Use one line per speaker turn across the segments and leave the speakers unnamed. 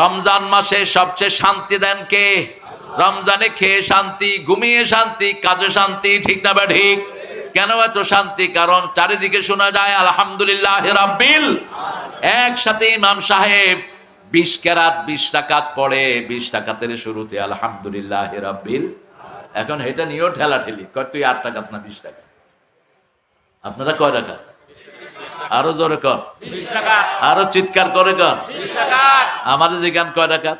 রমজান মাসে সবচেয়ে শান্তি দেন কে? রমজানে খেয়ে শান্তি, ঘুমিয়ে শান্তি, কাজে শান্তি, ঠিক না বা ঠিক? কেন এত শান্তি? কারণ চারিদিকে শোনা যায়, আলহামদুলিল্লাহ রাব্বিল একসাথে ইমাম সাহেব বিশ কেরাত বিশ টাকাত পড়ে, বিশ টাকাতের শুরুতে আলহামদুলিল্লাহ রাব্বিল। এখন এটা নিয়েও ঠেলা ঠেলি কয়, তুই আট টাকাত না বিশ টাকা আপনারা কয় টাকাত আরও জোরে কর। আরও চিৎকার করে কর। আমাদের যে গান কয় টাকাত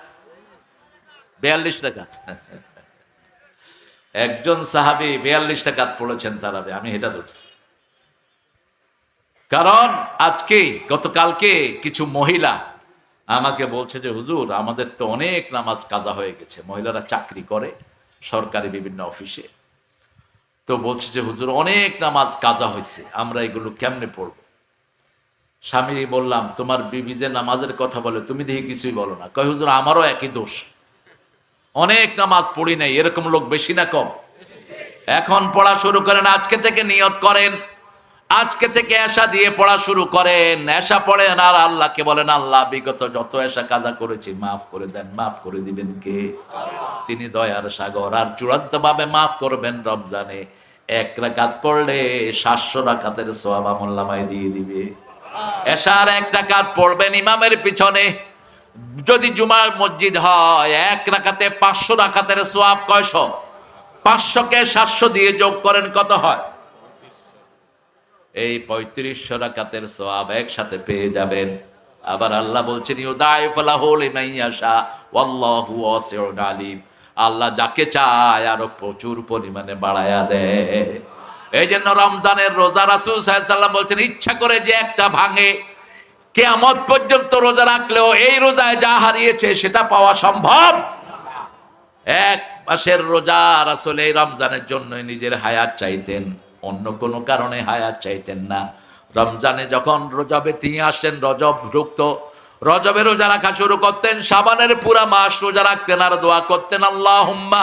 বিয়াল্লিশ টাকাত একজন সাহাবি বিয়াল্লিশ টাকাত পড়েছেন তারাবে আমি এটা ধরছি কারণ আজকে, গতকালকে কিছু মহিলা আমাকে বলছে যে, হুজুর, আমাদের তো অনেক নামাজ কাজা হয়ে গেছে। মহিলারা চাকরি করে সরকারি বিভিন্ন অফিসে। তো বলছে যে, হুজুর, অনেক নামাজ কাজা হয়েছে। আমরা এগুলো কেমনে পড়ব? স্বামী বললাম, তোমার বিবি যে নামাজের কথা বলে, তুমি দেখি কিছুই বলো না। কয়, হুজুর, আমারও একই দোষ। অনেক নামাজ পড়ি নাই, এরকম লোক বেশি না কম। এখন পড়া শুরু করেন, আজকে থেকে নিয়ত করেন। আজকে থেকে এসা দিয়ে পড়া শুরু করেন। এসা পড়েন আর আল্লাহকে বলেন, আল্লাহ, বিগত যত এসা কাজা করেছি, মাফ করে দেন, মাফ করে দিবেন কে? তিনি দয়ার সাগর, আর চূড়ান্ত ভাবে মাফ করবেন রমজানে। এক রাকাত পড়লে সাতশো রাকাতের সোয়াব আমল্লামায় দিয়ে দিবে। এশার এক রাকাত পড়বেন ইমামের পিছনে। যদি জুমার মসজিদ হয়, এক রাকাতে পাঁচশো রাকাতের সোয়াব কয়শো? পাঁচশোকে সাতশো দিয়ে যোগ করেন, কত হয়? এই পঁয়ত্রিশশো রাকাতের সোয়াব একসাথে পেয়ে যাবেন। আবার আল্লাহ বলছেন আল্লাহ যাকে চায়, আরও প্রচুর পরিমাণে বাড়ায়া দেয়। এই জন্য রমজানের রোজা রাসূল সাল্লাল্লাহু বলছেন, ইচ্ছা করে যে একটা ভাঙে, কেয়ামত পর্যন্ত রোজা রাখলেও এই রোজায় যা হারিয়েছে সেটা পাওয়া সম্ভব। এক মাসের রোজা রাসূল এই রমজানের জন্য নিজের হায়াত চাইতেন, অন্য কোনো কারণে হায়াত চাইতেন না। রমজানে যখন রোজাবে তিনি আসেন রজব ঢুকতো রজবে রোজা রাখা শুরু করতেন, সাবানের পুরা মাস রোজা রাখতেন আর দোয়া করতেন আল্লাহ হুম্মা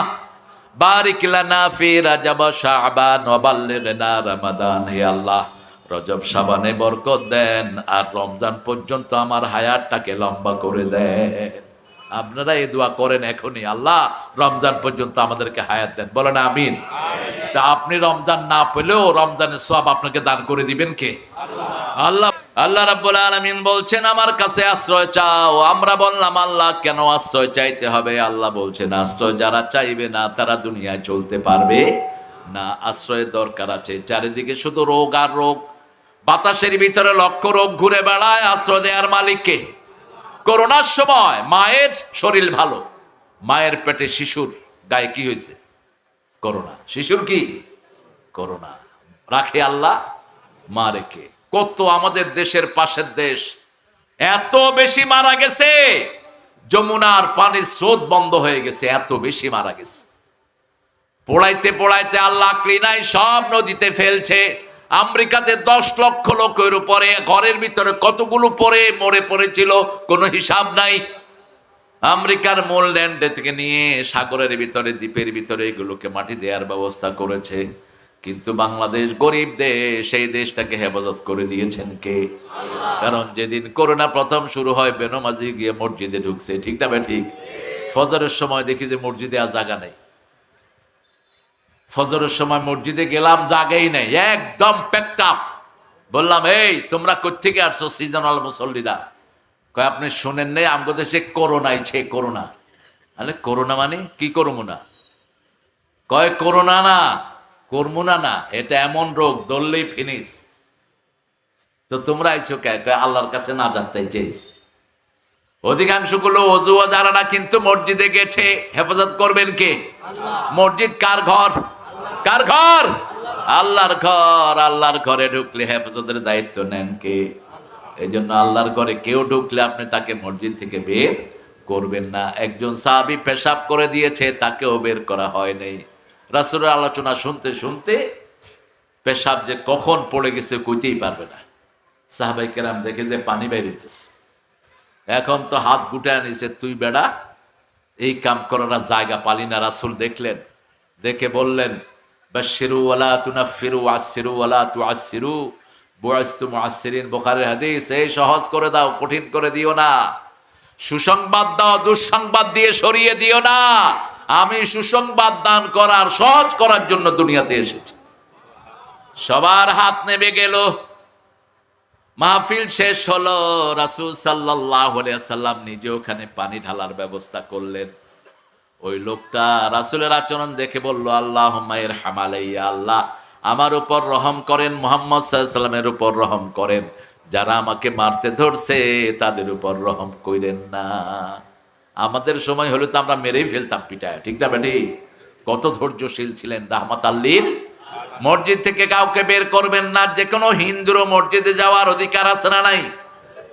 বারিক লানা ফি রাজাব শাবান ওয়া বাল্লিগনা রমাদান। হে আল্লাহ রজব শাবানে বরকত দেন আর রমজান পর্যন্ত আমার হায়াতটাকে লম্বা করে দেন। আপনারা এই দোয়া করেন এখনই। আল্লাহ রমজান পর্যন্ত আমাদেরকে হায়াত দেন। বলেন আমিন। তা আপনি রমজান না পেলেও রমজানের সব আপনাকে দান করে দিবেন কে? আল্লাহ। আল্লাহ রাব্বুল আলামিন বলছেন, আমার কাছে আশ্রয় চাও। আমরা বললাম, আল্লাহ, কেন আশ্রয় চাইতে হবে? আল্লাহ বলছেন, আশ্রয় যারা চাইবে না, তারা দুনিয়ায় চলতে পারবে না। আশ্রয়ের দরকার আছে। চারিদিকে শুধু রোগ আর রোগ। বাতাসের ভিতরে লক্ষ রোগ ঘুরে বেড়ায় আশ্রয় দেওয়ার মালিককে। করোনার সময় মায়ের শরীর ভালো। মায়ের পেটে শিশুর গায়ে কি হয়েছে? করোনা। শিশুর কি? করোনা। রাখে আল্লাহ, মা রেখে। কত আমাদের দেশের পাশের দেশ। এত বেশি মারা গেছে, যমুনার পানির স্রোত বন্ধ হয়ে গেছে, এত বেশি মারা গেছে। পোড়াইতে পোড়াইতে আল্লাহ ক্লিনাই সব নদীতে ফেলছে। আমেরিকাতে দশ লক্ষ লোকের উপরে, ঘরের ভিতরে কতগুলো পরে মরে পড়েছিল, কোনো হিসাব নাই। আমেরিকার মূল থেকে নিয়ে সাগরের ভিতরে, দ্বীপের ভিতরে এগুলোকে মাটি দেওয়ার ব্যবস্থা করেছে। কিন্তু বাংলাদেশ গরিব দেশ সেই দেশটাকে হেফাজত করে দিয়েছেন কে? কারণ যেদিন করোনা প্রথম শুরু হয়, বেনমাজি গিয়ে মসজিদে ঢুকছে। ঠিক না ঠিক? ফজরের সময় দেখি যে মসজিদে আর জাগা নেই। ফজরের সময় মসজিদে গেলাম, জাগেই নেই। একদম প্যাকটাপ বললাম, এই, তোমরা কোথেকে আসছো সিজনাল মুসল্লিরা? কয়, আপনি শুনেন নেই, আমগো দেশে করোনা ইছে করোনা। আরে, করোনা মানে কি করব না? কয়, করোনা না করব না না এটা এমন রোগ ধরলেই ফিনিস তো তোমরা আইছো কে? আল্লাহর কাছে না জানতে চেয়েছি অধিকাংশগুলো অজু যারা না কিন্তু মসজিদে গেছে হেফাজত করবেন কে? মসজিদ কার ঘর? কার ঘর? আল্লাহর ঘর আল্লাহর ঘরে ঢুকলে হেফাজতের দায়িত্ব নেন কে? এই জন্য আল্লাহর ঘরে কেউ ঢুকলে আপনি তাকে মসজিদ থেকে বের করবেন না। একজন সাহাবি পেশাব করে দিয়েছে তাকেও বের করা হয় নাই। রাসুলের আলোচনা শুনতে শুনতে পেশাব যে কখন পড়ে গেছে কইতেই পারবে না। সাহাবাই কেরাম দেখে যে পানি বেরিতেছে এখন তো হাত গুটায় নিছে, তুই বেড়া, এই কাম করার জায়গা পালি না। রাসুল দেখলেন, দেখে বললেন ওয়ালা তু হাদিস, এই সহজ করে দাও, কঠিন করে দিও না। সুসংবাদ দাও, দুঃসংবাদ দিয়ে সরিয়ে দিও না। আমি সুসংবাদ দান করার, সহজ করার জন্য দুনিয়াতে এসেছি। সবার হাত নেমে গেল। মাহফিল শেষ হলো, রাসূল সাল্লাহ নিজে ওখানে পানি ঢালার ব্যবস্থা করলেন। ওই লোকটা রাসূলের আচরণ দেখে বলল আল্লাহ মায়ের হামালাইয়া আল্লাহ আমার উপর রহম করেন, মোহাম্মদ সাল্লামের উপর রহম করেন। যারা আমাকে মারতে ধরছে, তাদের উপর রহম কইরেন না। আমাদের সময় হলে তো আমরা মেরেই ফেলতাম পিটায়, ঠিক না বেটি? কত ধৈর্যশীল ছিলেন রাহমাত আল্লিল। মসজিদ থেকে কাউকে বের করবেন না যে কোনো হিন্দুরও মসজিদে যাওয়ার অধিকার আছে না নাই?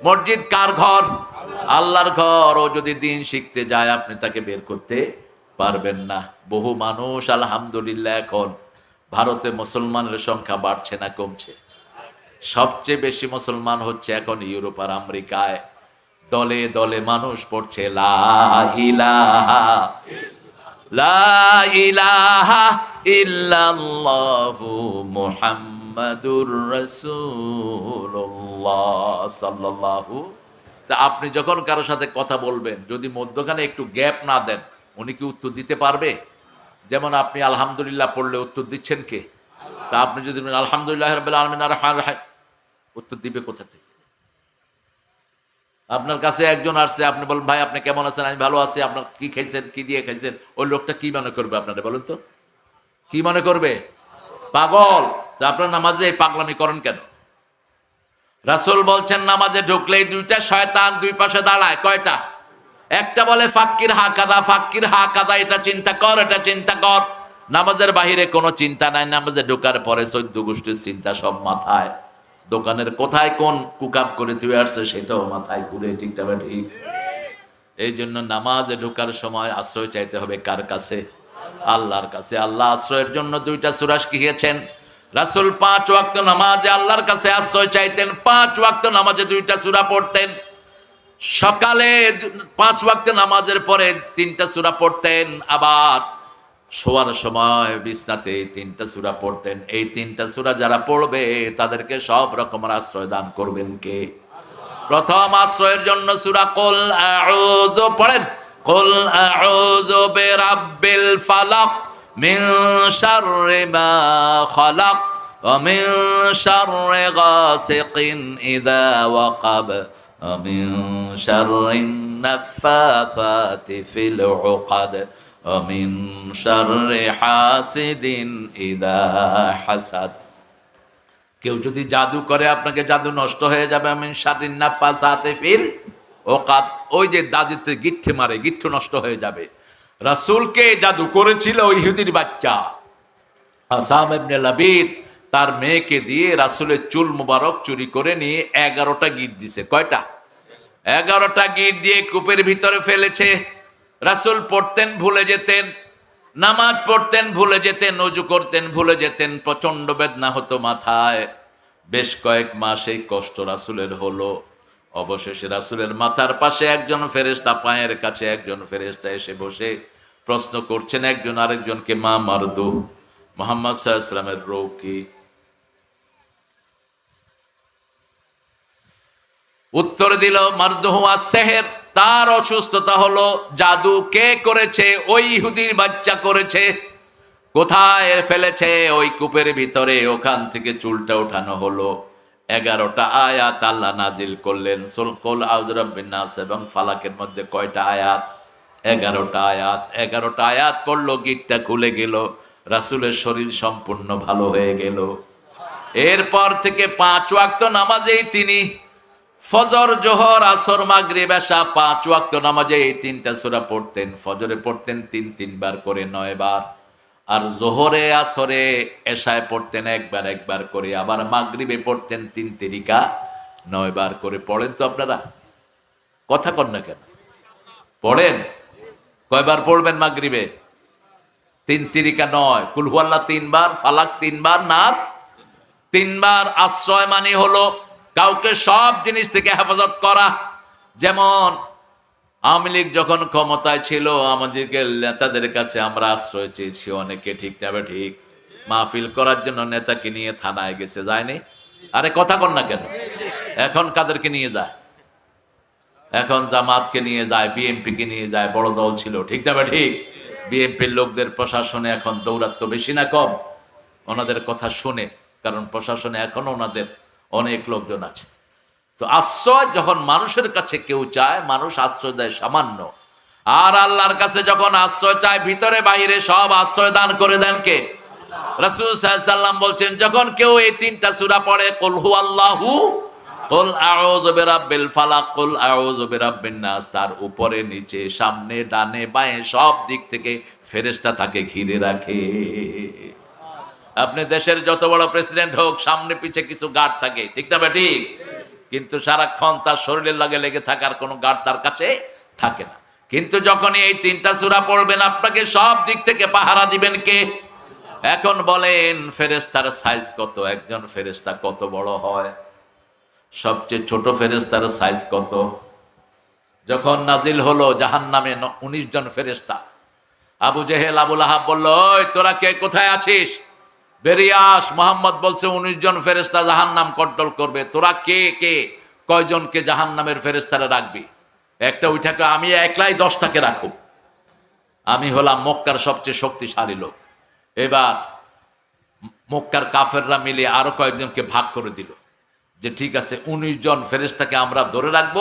মসজিদ কার ঘর? আল্লাহর ঘর। ও যদি দিন শিখতে যায়, আপনি তাকে বের করতে পারবেন না। বহু মানুষ, আলহামদুলিল্লাহ, এখন ভারতে মুসলমানের সংখ্যা বাড়ছে না কমছে। সবচেয়ে বেশি মুসলমান হচ্ছে এখন ইউরোপ আর আমেরিকায়। দলে দলে মানুষ পড়ছে, লা ইলাহা লা ইলাহা তা আপনি যখন কারোর সাথে কথা বলবেন, যদি মধ্যখানে একটু গ্যাপ না দেন, উনি কি উত্তর দিতে পারবে? যেমন আপনি আলহামদুলিল্লাহ পড়লে উত্তর দিচ্ছেন কে? তা আপনি যদি আলহামদুলিল্লাহ আলামিন, আর উত্তর দিবে কোথা থেকে? আপনার কাছে একজন আসছে, আপনি বলেন, ভাই, আপনি কেমন আছেন? আমি ভালো আছি, আপনার কি খাইছেন, কি দিয়ে খাইছেন? ওই লোকটা কি মনে করবে আপনারা বলুন তো? কি মনে করবে? পাগল। তা আপনার নামাজে এই পাগলামি করেন কেন? রাসূল বলছেন, নামাজে ঢুকলেই দুইটা শয়তান দুই পাশে দাঁড়ায়। কয়টা? একটা বলে, ফাক্কির হা কাদা, ফাক্কির হা কাদা, এটা চিন্তা কর, এটা চিন্তা কর। নামাজের বাহিরে কোনো চিন্তা নাই, নামাজে ঢোকার পরে চৈদ্দ গোষ্ঠীর চিন্তা সব মাথায়। দোকানের কোথায় কোন কুকাপ করে তুই আসছে সেটাও মাথায় ঘুরে ঠিক তবে ঠিক। এই জন্য নামাজে ঢোকার সময় আশ্রয় চাইতে হবে কার কাছে? আল্লাহর কাছে। আল্লাহ আশ্রয়ের জন্য দুইটা সুরাস কিয়েছেন রাসূল পাঁচ ওয়াক্ত নামাজে আল্লাহর কাছে আশ্রয় চাইতেন, পাঁচ ওয়াক্ত নামাজে দুইটা সূরা পড়তেন। সকালে পাঁচ ওয়াক্ত নামাজের পরে তিনটা সূরা পড়তেন, আবার শোয়ার সময় বিছনাতে তিনটা সূরা পড়তেন। এই তিনটা সূরা যারা পড়বে, তাদেরকে সব রকমের আশ্রয় দান করবেন কে? প্রথম আশ্রয়ের জন্য সূরা কুল পড়েন। কুল আউযু বিরাব্বিল ফালাক মিন ওয়াকাব ওয়া মিন মিন শাররি হাসিদিন ইযা হাসাদ কেউ যদি জাদু করে, আপনাকে জাদু নষ্ট হয়ে যাবে। আমিন আমি সারিন নাফাসাতে ফিল ও কাত ওই যে দাদিতে গিঠ্ঠে মারে গিঠ্ঠ নষ্ট হয়ে যাবে। রাসূলকে জাদু করেছিল ওই ইহুদির বাচ্চা। আসাম ইবনে লাবিদ তার মেয়েকে দিয়ে রাসূলের চুল মুবারক চুরি করে নিয়ে এগারোটা গিট দিছে। কয়টা? এগারোটা গিট দিয়ে কূপের ভিতরে ফেলেছে। রাসূল পড়তেন ভুলে যেতেন, নামাজ পড়তেন ভুলে যেতেন অজু করতেন ভুলে যেতেন প্রচণ্ড বেদনা হতো মাথায়। বেশ কয়েক মাস এই কষ্ট রাসুলের হলো। অবশেষে রাসুলের মাথার পাশে একজন ফেরেশতা, পায়ের কাছে একজন ফেরেশতা এসে বসে প্রশ্ন করছেন, একজন আরেকজনকে, মা মারদু? মোহাম্মদ আলাইহি সাল্লামের রোগ কি? উত্তর দিল মারদুহুয়া সেহের। তার অসুস্থতা হলো, জাদু কে করেছে, ওই ইহুদির বাচ্চা করেছে, কোথায় ফেলেছে, ওই কূপের ভিতরে, ওখান থেকে চুলটা উঠানো হলো। এগারোটা আয়াত আল্লাহ নাজিল করলেন, সুলকুল আউজরবিনাস এবং ফালাকের মধ্যে কয়টা আয়াত? এগারোটা আয়াত। এগারোটা আয়াত পড়ল, গিটটা খুলে গেল, রাসুলের শরীর সম্পূর্ণ ভালো হয়ে গেল। এরপর থেকে পাঁচ ওয়াক্ত নামাজেই তিনি ফজর, জোহর, আসর, মাগরিব, এশা, পাঁচ ওয়াক্ত নামাজে এই তিনটা সূরা পড়তেন। ফজরে পড়তেন তিন, তিনবার করে, নয় বার। আর জোহরে, আসরে, এশায় পড়তেন একবার একবার করে। আবার মাগরিবে পড়তেন তিন তিরিকা, নয় বার করে। পড়েন তো আপনারা? কথা কর না কেন? পড়েন? কয়বার পড়বেন মাগরিবে? তিন তিরিকা, নয়। কুলহুয়াল্লাহ তিনবার, ফালাক তিনবার, নাস তিনবার। আশ্রয় মানে হলো কাউকে সব জিনিস থেকে হেফাজত করা। যেমন, আওয়ামী লীগ যখন ক্ষমতায় ছিল, আমাদেরকে নেতাদের কাছে আমরা আশ্রয় চেয়েছি, অনেকে ঠিক না ঠিক। মাহফিল করার জন্য নেতাকে নিয়ে থানায় গেছে, যায়নি। আরে কথা কর না কেন? এখন কাদেরকে নিয়ে যায়? এখন জামাতকে নিয়ে যায়, বিএনপিকে নিয়ে যায়, বড় দল ছিল, ঠিক না ঠিক? বিএনপির লোকদের প্রশাসনে এখন দৌরাত্ম বেশি না কম। ওনাদের কথা শুনে, কারণ প্রশাসনে এখনও ওনাদের অনেক লোকজন আছে। তো আশ্রয় যখন মানুষের কাছে কেউ চায়, মানুষ আশ্রয় দেয় সামান্য। আর আল্লাহর কাছে যখন আশ্রয় চায়, ভিতরে বাইরে সব আশ্রয় দান করে দেন কে? রাসূল সাল্লাম বলছেন, যখন কেউ এই তিনটা সূরা পড়ে, কুল হু আল্লাহু কুল আউযু বিরাব্বিল ফালাক কুল আউযু বিরাব্বিন তার উপরে, নিচে, সামনে, ডানে, বাঁয়ে, সব দিক থেকে ফেরেশতা তাকে ঘিরে রাখে। আপনি দেশের যত বড় প্রেসিডেন্ট হোক, সামনে পিছে কিছু গার্ড থাকে। ঠিক না ঠিক? কিন্তু সারাক্ষণ তার শরীরের লাগে লেগে থাকার কোনো গার্ড তার কাছে থাকে না। কিন্তু যখনই এই তিনটা সূরা পড়বেন, আপনাকে সব দিক থেকে পাহারা দিবেন কে? এখন বলেন ফেরেস্তার সাইজ কত? একজন ফেরেস্তা কত বড় হয়? সবচেয়ে ছোট ফেরেস্তার সাইজ কত? যখন নাজিল হলো জাহান নামে উনিশ জন ফেরেস্তা আবু জেহেল, আবুল আহাব বলল তোরা কে? কোথায় আছিস? বেরিয়ে আস, মোহাম্মদ বলছে, উনিশ জন ফেরেস্তা জাহান নাম কন্ট্রোল করবে। তোরা কে কে? কয়জনকে জাহান নামের ফেরেস্তারা রাখবি? একটা ওইটাকে আমি একলাই দশটাকে রাখো আমি হলাম মক্কার সবচেয়ে শক্তিশালী লোক। এবার মক্কার কাফেররা মিলে আরও কয়েকজনকে ভাগ করে দিল। যে ঠিক আছে, উনিশ জন ফেরেস্তাকে আমরা ধরে রাখব,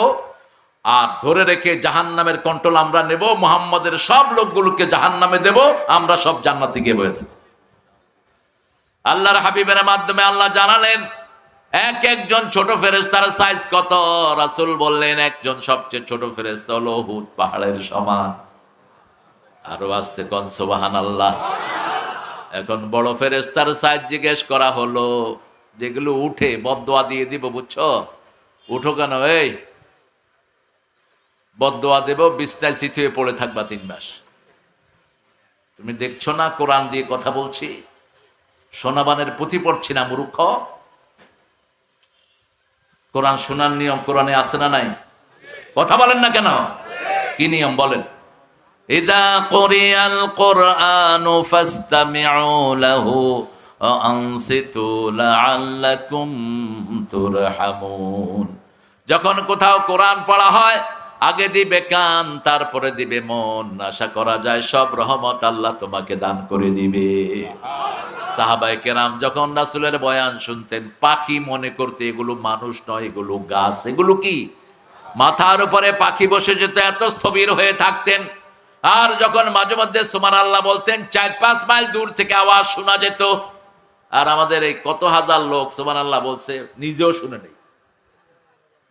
আর ধরে রেখে জাহান নামের কন্ট্রোল আমরা নেব, মোহাম্মদের সব লোকগুলোকে জাহান নামে দেব, আমরা সব জান্নাতে গিয়ে বয়ে থাকব। আল্লাহর হাবিবের মাধ্যমে আল্লাহ জানালেন, এক একজন ছোট ফেরেস্তার সাইজ কত? রাসুল বললেন, একজন সবচেয়ে ছোট ফেরেস্তা হলো হুদ পাহাড়ের সমান। আরও আসতে কন সোবাহান আল্লাহ এখন বড় ফেরেস্তার সাইজ জিজ্ঞেস করা হলো, যেগুলো উঠে বদোয়া দিয়ে দিব, বুঝছ? উঠো কেন, এই? বদোয়া দেব, বিছনায় চিঠিয়ে পড়ে থাকবা তিন মাস। তুমি দেখছ না কোরআন দিয়ে কথা বলছি? সোনাবানের পুঁথি পড়ছি না, মূর্খ। কোরআন শোনার নিয়ম কোরআনে আছে না নাই? কথা বলেন না কেন? কি নিয়ম বলেন? কোরআন যখন কোথাও কোরআন পড়া হয় আগে দিবে কান, তারপরে দিবে মন। আশা করা যায় সব রহমত আল্লাহ তোমাকে দান করে দিবে। সাহাবাই কেরাম যখন রাসুলের বয়ান শুনতেন, পাখি মনে করতে এগুলো মানুষ নয়, এগুলো গাছ। এগুলো কি? মাথার উপরে পাখি বসে যেত, এত স্থবির হয়ে থাকতেন। আর যখন মাঝে মধ্যে সুমান আল্লাহ বলতেন, চার পাঁচ মাইল দূর থেকে আওয়াজ শোনা যেত। আর আমাদের এই কত হাজার লোক সুমান আল্লাহ বলছে, নিজেও শুনে নেই।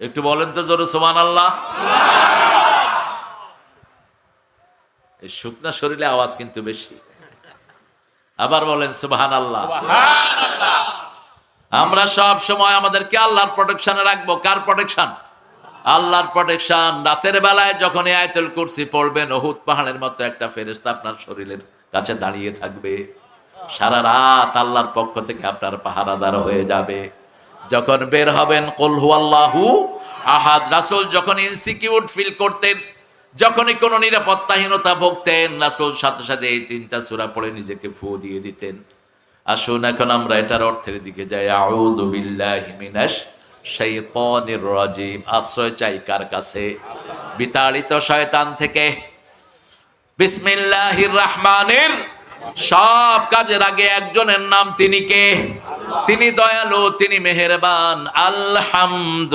একটু বলেন তো জোরে সুমান আল্লাহ এই শুকনা শরীরে আওয়াজ কিন্তু বেশি। আবার বলেন সুবহান আল্লাহ আমরা সব সময় আমাদেরকে আল্লাহর প্রোটেকশনে রাখব। কার প্রোটেকশন আল্লাহর প্রোটেকশন রাতের বেলায় যখন এই আয়তুল কুরসি পড়বেন ওহুদ পাহাড়ের মতো একটা ফেরেশতা আপনার শরীরের কাছে দাঁড়িয়ে থাকবে। সারা রাত আল্লাহর পক্ষ থেকে আপনার পাহারাদার হয়ে যাবে। যখন বের হবেন কলহু আল্লাহু আহাদ রাসূল যখন ইনসিকিউর ফিল করতেন, যখনই কোনো নিরাপত্তাহীনতা ভুগতেন, রাসূল সাথে সাথে এই তিনটা সূরা পড়ে নিজেকে ফু দিয়ে দিতেন। আসুন এখন আমরা এটার অর্থের দিকে যাই। মিনাশ শাইতানির রাজিম আশ্রয় চাই কার কাছে? বিতাড়িত শয়তান থেকে। বিসমিল্লাহির রহমানির সব কাজের আগে একজনের নাম তিনি কে? তিনি দয়ালু, তিনি মেহেরবান। আলহামদুলিল্লাহ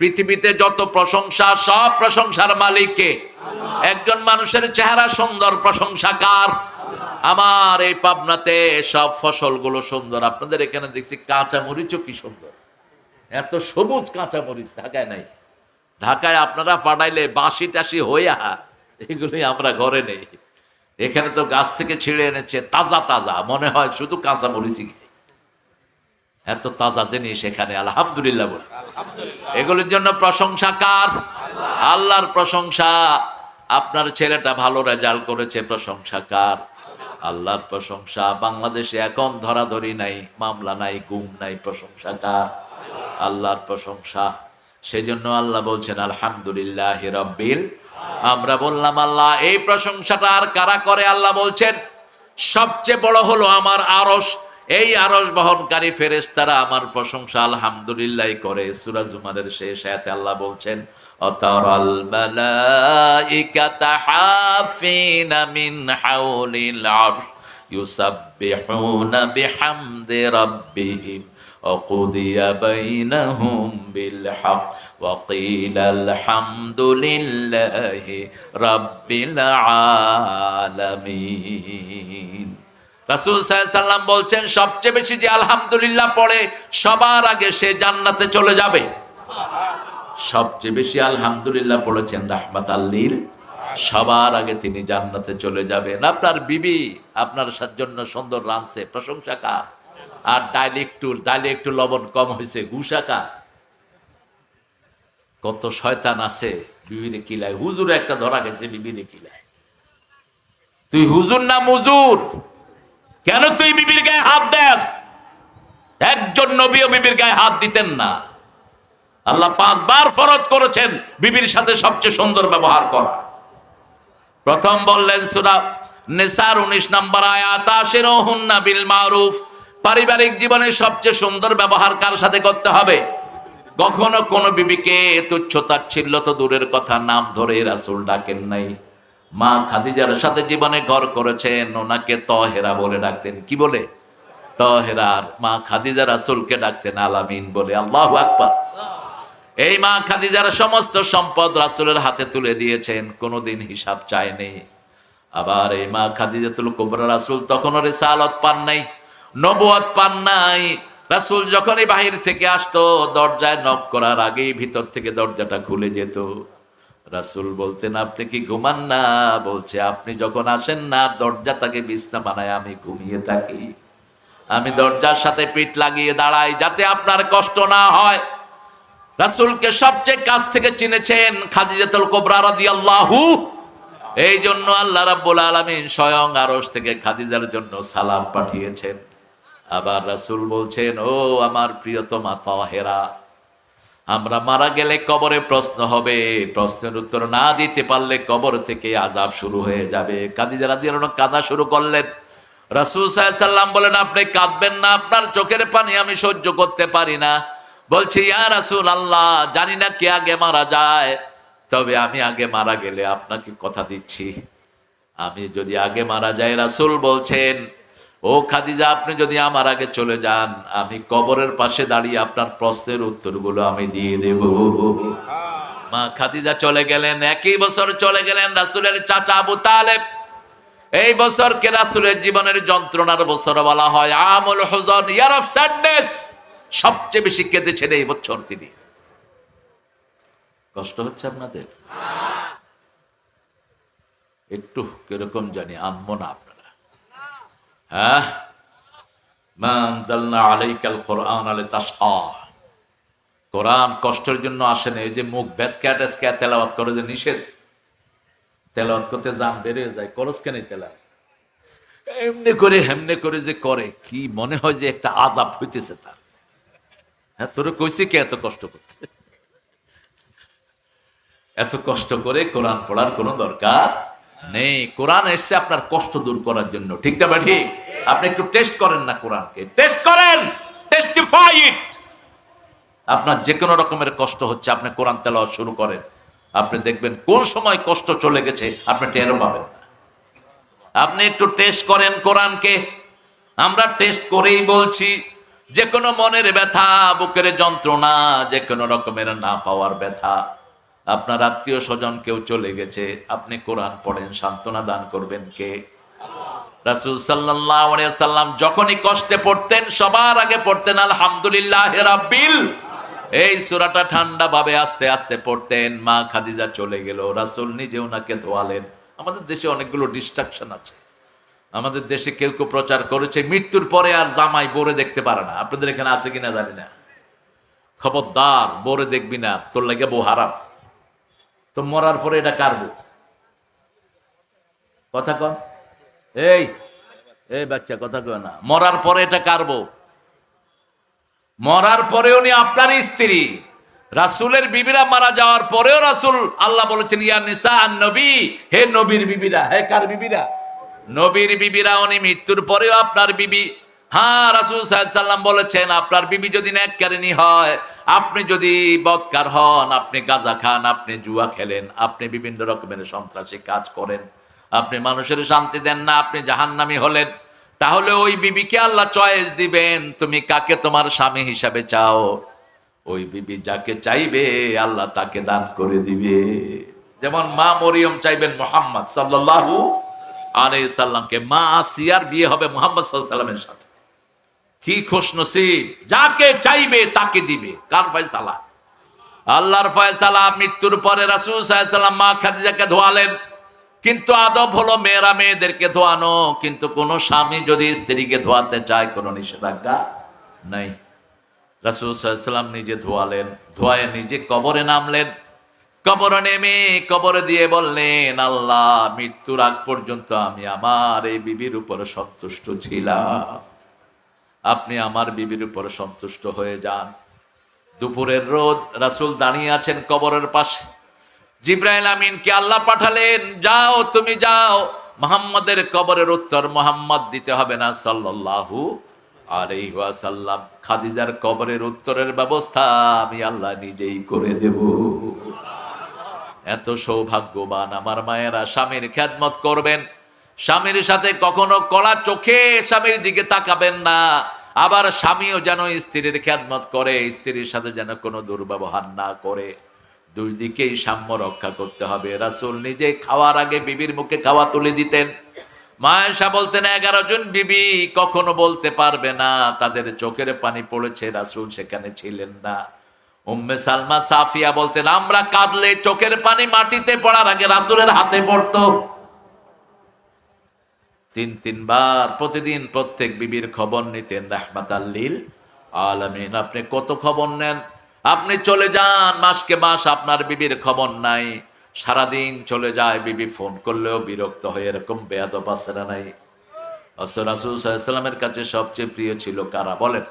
পৃথিবীতে যত প্রশংসা, সব প্রশংসার মালিককে একজন মানুষের চেহারা সুন্দর প্রশংসাকার আমার এই পাবনাতে সব ফসলগুলো সুন্দর। আপনাদের এখানে দেখছি কাঁচা মরিচও কি সুন্দর। এত সবুজ কাঁচা মরিচ ঢাকায় নাই। ঢাকায় আপনারা পাঠাইলে বাসি টাসি হইয়া এগুলি আমরা ঘরে নেই। এখানে তো গাছ থেকে ছিঁড়ে এনেছে তাজা তাজা মনে হয় শুধু কাঁচা মরিচই খাই। এত তাজা জিনিস এখানে আলহামদুলিল্লাহ বলে। এগুলির জন্য প্রশংসা কার? আল্লাহর প্রশংসা। আপনার ছেলেটা ভালো রেজাল্ট করেছে প্রশংসা কার? আল্লাহর প্রশংসা। বাংলাদেশে এখন ধরাধরি নাই মামলা নাই গুম নাই প্রশংসা কার? আল্লাহর প্রশংসা। সেজন্য আল্লাহ বলছেন, আলহামদুলিল্লাহ রব্বিল আমরা বললাম, আল্লাহ, এই প্রশংসাটা আর কারা করে? আল্লাহ বলছেন, সবচেয়ে বড় হলো আমার আরস এই আরস বহনকারী ফেরেশতারা আমার প্রশংসা আলহামদুলিল্লাহ করে। সূরা জুমারের শেষ আয়াতে আল্লাহ বলছেন, অতরাল মালাইকাতা হাফিনা মিন وقضي بينهم بالحق وقيل الحمد لله رب العالمين রাসূল সাল্লাম বলছেন সবচেয়ে বেশি যে আলহামদুলিল্লাহ পড়ে সবার আগে সে জান্নাতে চলে যাবে সবচেয়ে বেশি আলহামদুলিল্লাহ পড়েছেন রাহমাত আল্লিল সবার আগে তিনি জান্নাতে চলে যাবেন আপনার বিবি আপনার সার জন্য সুন্দর রাঁধছে প্রশংসা কার আর ডাইলে একটু ডাইলে একটু লবণ কম হয়েছে গুসাকার কত শয়তান আছে, বিবিরে কিলায়। হুজুর একটা ধরা গেছে, বিবিরে কিলায়। তুই হুজুর না মুজুর? কেন তুই বিবির গায়ে হাত দেস? একজন নবীও বিবির গায়ে হাত দিতেন না। আল্লাহ পাঁচবার ফরজ করেছেন বিবির সাথে সবচেয়ে সুন্দর ব্যবহার করা। প্রথম বললেন সুরা নেসার উনিশ নম্বর আয়াত আশির বিল মারুফ। পারিবারিক জীবনে সবচেয়ে সুন্দর ব্যবহার কার সাথে করতে হবে? কখনো কোনো বিবিকে তুচ্ছ তাচ্ছিল্য তো দূরের কথা, নাম ধরে রাসুল ডাকেন নাই। মা খাদিজার সাথে জীবনে ঘর করেছেন, ওনাকে তহেরা বলে ডাকতেন। কি বলে? তহেরার মা খাদিজা রাসুলকে ডাকতেন আলামিন বলে, আল্লাহ আকবার। এই মা খাদিজার সমস্ত সম্পদ রাসুলের হাতে তুলে দিয়েছেন, কোনোদিন হিসাব চায়নি। আবার এই মা খাদিজাতুল কুবরা রাসুল তখনও রেসালত পান নাই। নবুয়াত পান নাই। রাসুল যখনই বাহির থেকে আসতো, দরজায় নক করার আগেই ভিতর থেকে দরজাটা খুলে যেত। রাসুল বলতেন, আপনি কি ঘুমান না? বলছে, আপনি যখন আসেন না, দরজা তাকে বিছনা বানায়, আমি ঘুমিয়ে থাকি। আমি দরজার সাথে পিঠ লাগিয়ে দাঁড়াই, যাতে আপনার কষ্ট না হয়। রাসুলকে সবচেয়ে কাছ থেকে চিনেছেন খাদিজাতুল কোবরা রাদিয়াল্লাহু। এই জন্য আল্লাহ রাব্বুল আলামিন স্বয়ং আরশ থেকে খাদিজার জন্য সালাম পাঠিয়েছেন। আবার রাসূল বলছেন, ও আমার প্রিয়তমা তাহেরা, আমরা মারা গেলে কবরে প্রশ্ন হবে। প্রশ্নের উত্তর না দিতে পারলে কবর থেকে আজাব শুরু হয়ে যাবে। কাদিজা রাদিয়াল্লাহু কাঁদা শুরু করলেন। রাসূল সাল্লাম বলেন, আপনি কাঁদবেন না, আপনার চোখের পানি আমি সহ্য করতে পারি না। বলছি, ইয়া রাসূল আল্লাহ জানি না কে আগে মারা যায়, তবে আমি আগে মারা গেলে আপনাকে কথা দিচ্ছি। আমি যদি আগে মারা যাই, রাসূল বলছেন ও খাদিজা, আপনি যদি আমার আগে চলে যান, আমি কবরের পাশে দাঁড়িয়ে আপনার প্রশ্নের উত্তরগুলো আমি দিয়ে দেব। মা খাদিজা চলে গেলেন, একই বছর চলে গেলেন রাসূলের চাচা আবু তালেব। এই বছরকে রাসূলের জীবনের যন্ত্রণার বছর বলা হয় আমল হুজন ইয়ার অফ স্যাডনেস। সবচেয়ে বেশি কেঁদেছেন এই বছর তিনি। কষ্ট হচ্ছে আপনাদের? একটু কীরকম জানি আনব না আপনারা হ্যাঁ? কোরআন কষ্টের জন্য আসেন এই যে মুখ ব্যাসক্যাট স্ক্যা তেলাওয়াত করে যে নিষেধ। তেলাওয়াত করতে যান বেড়ে যায়, করস কেন তেলাওয়াত? এমনি করে, হেমনে করে যে করে, কি মনে হয় যে একটা আজাব হইতেছে তার। হ্যাঁ তোরে কইছি কে এত কষ্ট করতে? এত কষ্ট করে কোরআন পড়ার কোনো দরকার নেই। কোরআন এসছে আপনার কষ্ট দূর করার জন্য। ঠিক না ঠিক আপনি একটু টেস্ট করেন না কোরআনকে। টেস্ট করেন! টেস্টিফাই ইট আপনার যে কোনো রকমের কষ্ট হচ্ছে, আপনি কোরআন তেলাওয়াত শুরু করেন। আপনি দেখবেন কোন সময় কষ্ট চলে গেছে, আপনি টেরও পাবেন না। আপনি একটু টেস্ট করেন কোরআনকে। আমরা টেস্ট করেই বলছি যে কোনো মনের ব্যথা, বুকের যন্ত্রণা যে কোনো রকমের না পাওয়ার ব্যথা। আপনার আত্মীয় স্বজন কেউ চলে গেছে, আপনি কোরআন পড়েন, সান্ত্বনা দান করবেন কে? রাসুল সাল্লাম যখনই কষ্টে পড়তেন, সবার আগে পড়তেন, আলহামদুলিল্লাহ এই সুরাটা ঠান্ডা ভাবে আস্তে আস্তে পড়তেন, মা খাদিজা চলে গেল, রাসুল নিজে ওনাকে ধোয়ালেন। আমাদের দেশে অনেকগুলো ডিস্ট্রাকশন আছে। আমাদের দেশে কেউ কেউ প্রচার করেছে, মৃত্যুর পরে আর জামাই বোরে দেখতে পারে না। আপনাদের এখানে আছে কিনা জানি না। খবরদার, বোরে দেখবি না, তোর লাগে বউ হারাম। তো মরার পরে এটা কারবো। কথা কন? এই এই বাচ্চা, কথা কয় না। মরার পরে এটা কারবো। মরার পরে উনি আপনার স্ত্রী। রাসুলের বিবিরা মারা যাওয়ার পরেও রাসুল আল্লাহ বলেছেন, ইয়া নিসা আর নবী, হে নবীর বিবিরা, হে কার বিবিরা? নবীর বিবিরা, উনি মৃত্যুর পরেও আপনার বিবি। হ্যাঁ রাসুল সাহেব সাল্লাম বলেছেন, আপনার বিবি যদি ন্যাককারিনী হয় আপনি যদি বৎকার হন, আপনি গাঁজা খান, আপনি জুয়া খেলেন, আপনি বিভিন্ন রকমের সন্ত্রাসী কাজ করেন, আপনি মানুষের শান্তি দেন না, আপনি জাহান্নামি হলেন, তাহলে ওই বিবিকে আল্লাহ চয়েস দিবেন, তুমি কাকে তোমার স্বামী হিসাবে চাও? ওই বিবি যাকে চাইবে, আল্লাহ তাকে দান করে দিবে। যেমন মা মরিয়ম চাইবেন মোহাম্মদ সাল্লাল্লাহু আলাইহি সাল্লামকে, মা আসিয়ার বিয়ে হবে মোহাম্মদ সাল্লামের সাথে। কি খুশ নসিব যাকে চাইবে তাকে দিবে। কার ফয়সালা? আল্লাহর ফয়সালা মৃত্যুর পরে রাসুল সাল্লাম মা খাদিজাকে ধোয়ালেন। কিন্তু আদব হলো মেয়েরা মেয়েদেরকে ধোয়ানো। কিন্তু কোনো স্বামী যদি স্ত্রীকে ধোয়াতে চায়, কোনো নিষেধাজ্ঞা নাই। রাসূল সাল্লাম নিজে ধোয়ালেন। ধোয়ায় নিজে কবরে নামলেন। কবরে নেমে কবরে দিয়ে বললেন, আল্লাহ, মৃত্যুর আগ পর্যন্ত আমি আমার এই বিবির উপর সন্তুষ্ট ছিলাম। আপনি আমার বিবির উপর সন্তুষ্ট হয়ে যান। দুপুরের রোদ, রাসূল দাঁড়িয়ে আছেন কবরের পাশে। জিব্রাইল আমিনকে আল্লাহ পাঠালেন, যাও, তুমি যাও। মোহাম্মদের কবরের উত্তর মোহাম্মদ দিতে হবে না, সাল্লাল্লাহু আলাইহি ওয়াসাল্লাম। খাদিজার কবরের উত্তরের ব্যবস্থা আমি আল্লাহ নিজেই করে দেব। এত সৌভাগ্যবান আমার মায়েরা স্বামীর খ্যাতমত করবেন। স্বামীর সাথে কখনো কলা চোখে স্বামীর দিকে তাকাবেন না। আবার স্বামীও যেন স্ত্রীর খ্যাতমত করে, স্ত্রীর সাথে যেন কোনো দুর্ব্যবহার না করে। দুই দিকেই সাম্য রক্ষা করতে হবে। রাসূল নিজে খাওয়ার আগে বিবির মুখে খাওয়া তুলে দিতেন। মায়েশা বলতেন, এগারো জন বিবি কখনো বলতে পারবে না, তাদের চোখের পানি পড়েছে, রাসূল সেখানে ছিলেন না। উম্মে সালমা সাফিয়া বলতেন, আমরা কাঁদলে চোখের পানি মাটিতে পড়ার আগে রাসূলের হাতে পড়তো। তিন, তিনবার প্রতিদিন প্রত্যেক বিবির খবর নিতেন রাহমাত আল্লিল আলামিন। আপনি কত খবর নেন? আপনি চলে যান, মাসকে মাস আপনার বিবির খবর নাই। সারাদিন চলে যায়, বিবি ফোন করলেও বিরক্ত হয়ে এরকম বেয়াদব আছে না নাই? অসর রাসুল কাছে সবচেয়ে প্রিয় ছিল কারা? বলেন।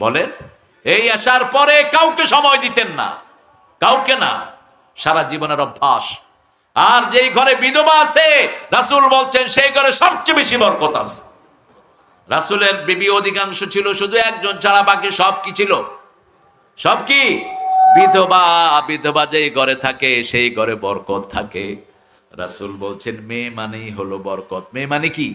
বলেন, এই আসার পরে কাউকে সময় দিতেন না। কাউকে না। সারা জীবনের অভ্যাস। আর যেই ঘরে বিধবা আছে, রাসূল বলছেন, সেই ঘরে সবচেয়ে বেশি বরকত আছে। রাসূলের বিবি অধিকাংশ ছিল শুধু একজন, ছাড়া বাকি সব কি ছিল? সব কি? বিধবা বিধবা যেই ঘরে থাকে, সেই ঘরে বরকত থাকে। রাসূল বলছেন, মেয়ে মানেই হলো বরকত। মেয়ে মানে কি?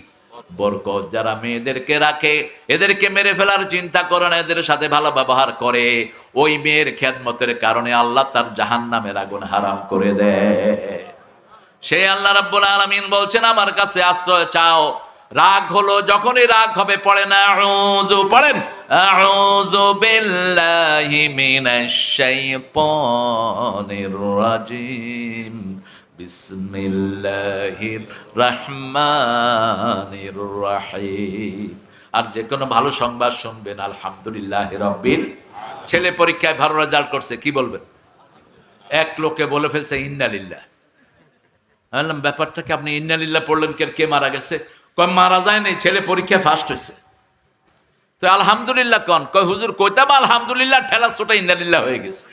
বরকত। যারা মেয়েদেরকে রাখে, এদেরকে মেরে ফেলার চিন্তা করে না, এদের সাথে ভালো ব্যবহার করে। ওই মেয়ের খেদমতের কারণে আল্লাহ তার জাহান্নামের আগুন হারাম করে দেয়। সেই আল্লাহ রাব্বুল আলামিন বলছেন, আমার কাছে আশ্রয় চাও। রাগ হলো যখনই রাগ হবে পড়ে না আউযু পড়েন, আউযু বিল্লাহি মিনাশ শাইতানির রাজিম। বিসমিল্লাহির রহমানির রহিম। আর যে কোনো ভালো সংবাদ শুনবেন, আলহামদুলিল্লাহ রব্বিল ছেলে পরীক্ষায় ভালো রেজাল্ট করছে, কি বলবেন? এক লোকে বলে ফেলছে, ইন্নালিল্লাহ। বললাম ব্যাপারটা কি আপনি ইন্নালিল্লাহ পড়লেন, কে কে মারা গেছে? কয়, মারা যায় নাই, ছেলে পরীক্ষায় ফার্স্ট হয়েছে। তো আলহামদুলিল্লাহ কন, কয়, হুজুর কইতাম, আলহামদুলিল্লাহ, ঠেলা ছোটা ইন্নালিল্লাহ হয়ে গেছে।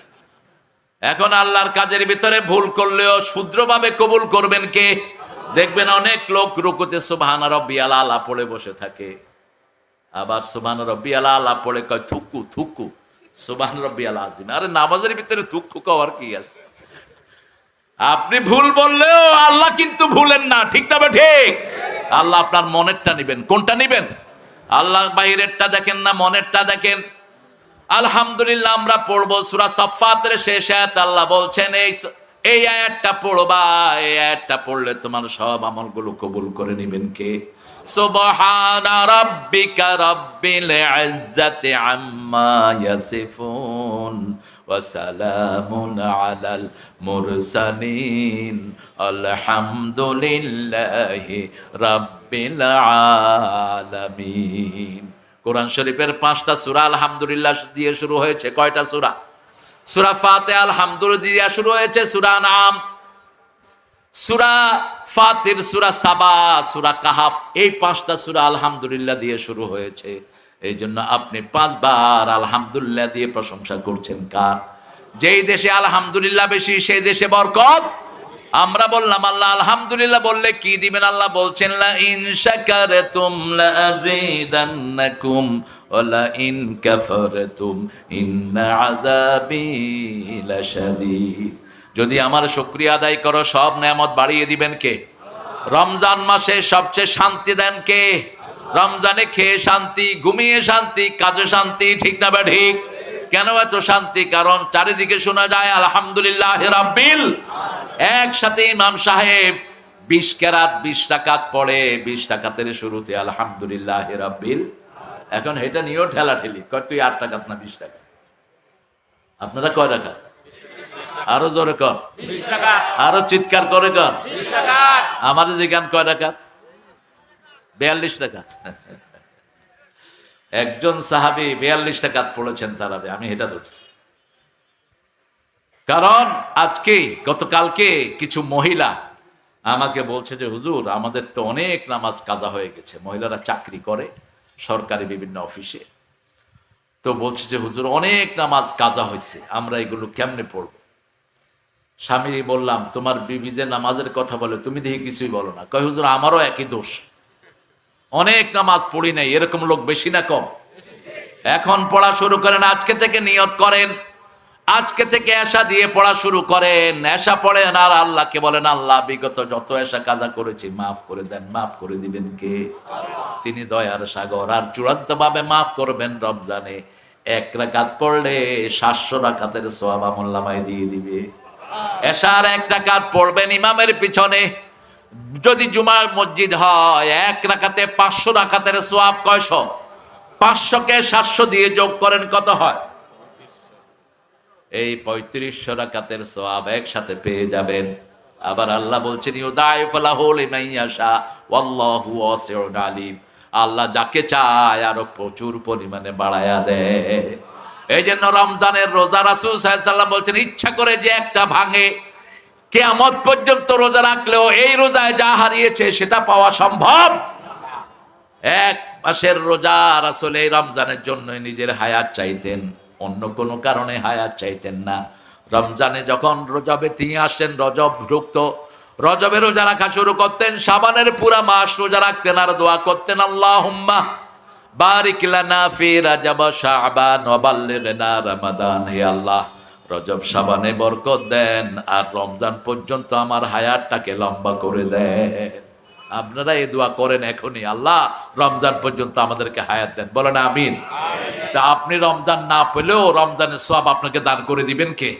এখন আল্লাহর কাজের ভিতরে ভুল করলেও শুদ্রভাবে কবুল করবেন কে? দেখবেন অনেক লোক রুকুতে সুবহান রব্বি আলা পড়ে বসে থাকে। আবার সুবহান রব্বি আলা পড়ে কয়, থুকু থুকু, সুবহান রব্বি আলা আজিম। আরে নামাজের ভিতরে থুকু কওয়ার কি আছে? আপনি ভুল বললেও আল্লাহ কিন্তু ভুলেন না, ঠিক তবে ঠিক? আল্লাহ আপনার মনেরটা নিবেন। কোনটা নিবেন? আল্লাহ বাহিরেরটা দেখেন না, মনেরটা দেখেন। আলহামদুলিল্লাহ আমরা পড়ব সুরা সাফাতের শেষ আয়াত। আল্লাহ বলছেন, এই এই আয়াতটা পড়বা, এই আয়াতটা পড়লে তোমার সব আমলগুলো কবুল করে নেবেন কে? সুবহানা রাব্বিল ইজ্জাতি আম্মা ইয়াসিফুন। ওয়া সালামুন আলাল মুরসালিন আলহামদুলিল্লাহি রাব্বিল আলামিন কোরআন শরীফের পাঁচটা সূরা আলহামদুলিল্লাহ দিয়ে শুরু হয়েছে। কয়টা সূরা? সূরা ফাতে আলহামদুলিল্লাহ দিয়ে শুরু হয়েছে। সূরা নাম সুরা ফাতির সুরা সাবা, সুরা কাহাফ, এই পাঁচটা সুরা আলহামদুলিল্লাহ দিয়ে শুরু হয়েছে। এই জন্য আপনি পাঁচবার আলহামদুলিল্লাহ দিয়ে প্রশংসা করছেন কার? যেই দেশে আলহামদুলিল্লাহ বেশি, সেই দেশে বরকত? আমরা বললাম, আল্লাহ আলহামদুলিল্লাহ বললে কি দিবেন? আল্লাহ বলছেন লা যদি আমার শুকরিয়া আদায় করো, সব নেয়ামত বাড়িয়ে দিবেন কে? রমজান মাসে সবচেয়ে শান্তি দেন কে? রমজানে খেয়ে শান্তি ঘুমিয়ে শান্তি কাজে শান্তি ঠিক না বা ঠিক? কেন এত শান্তি? কারণ চারিদিকে শোনা যায় আলহামদুলিল্লাহ রাব্বিল একসাথে ইমাম সাহেব বিশ কেরাত বিশ টাকাত পড়ে বিশ টাকাতের শুরুতে আলহামদুলিল্লাহ রাব্বিল। এখন এটা নিয়েও ঠেলা ঠেলি কয় তুই আট টাকাত না বিশ টাকা আপনারা কয় টাকাত আরও জোরে কর আরও চিৎকার করে কর আমাদের যেখান কয় টাকাত বিয়াল্লিশ টাকা। একজন সাহাবি বিয়াল্লিশ টাকাত পড়েছেন তারাবে আমি এটা ধরছি। কারণ আজকে, গতকালকে কিছু মহিলা আমাকে বলছে যে, হুজুর, আমাদের তো অনেক নামাজ কাজা হয়ে গেছে। মহিলারা চাকরি করে সরকারি বিভিন্ন অফিসে। তো বলছে যে, হুজুর, অনেক নামাজ কাজা হয়েছে, আমরা এগুলো কেমনে পড়ব? স্বামী বললাম, তোমার বিবি যে নামাজের কথা বলে, তুমি দেখি কিছুই বলো না। কয়, হুজুর, আমারও একই দোষ। অনেক নামাজ পড়ি নাই, এরকম লোক বেশি না কম। এখন পড়া শুরু করেন, আজকে থেকে নিয়ত করেন। আজকে থেকে এসা দিয়ে পড়া শুরু করেন। এসা পড়েন আর আল্লাহকে বলেন, আল্লাহ, বিগত যত এসা কাজা করেছি, মাফ করে দেন। মাফ করে দিবেন কে? তিনি দয়ার সাগর, আর চূড়ান্ত ভাবে মাফ করবেন রমজানে। এক রাকাত পড়লে সাতশো রাকাতের সোয়াব আমল্লামায় দিয়ে দিবে। এসার এক রাকাত পড়বেন ইমামের পিছনে। যদি জুমার মসজিদ হয়, এক রাকাতে পাঁচশো রাকাতের সোয়াব কয়শো? পাঁচশোকে সাতশো দিয়ে যোগ করেন, কত হয়? এই পঁয়ত্রিশশো রাকাতের সোয়াব একসাথে পেয়ে যাবেন। আবার আল্লাহ বলছেন আল্লাহ যাকে চায়, আরও প্রচুর পরিমাণে বাড়ায়া দেয়। এই জন্য রমজানের রোজা রাসূল সাল্লাল্লাহু বলছেন, ইচ্ছা করে যে একটা ভাঙে কেয়ামত পর্যন্ত রোজা রাখলেও এই রোজায় যা হারিয়েছে সেটা পাওয়া সম্ভব। এক মাসের রোজা রাসূল এই রমজানের জন্য নিজের হায়াত চাইতেন, অন্য কোনো কারণে হায়াত চাইতেন না। রমজানে যখন রজবে তিনি আসেন রজব ঢুকত রজবে রোজা রাখা শুরু করতেন, সাবানের পুরা মাস রোজা রাখতেন আর দোয়া করতেন আল্লাহ হুম্মা বারিক লানা ফি ওয়া রমাদান, হে আল্লাহ। রজব সাবানে বরকত দেন আর রমজান পর্যন্ত আমার হায়ারটাকে লম্বা করে দেন। আপনারা এই দোয়া করেন এখনই। আল্লাহ রমজান পর্যন্ত আমাদেরকে হায়াত দেন। বলেন আমিন। তা আপনি রমজান না পেলেও রমজানের সব আপনাকে দান করে দিবেন কে?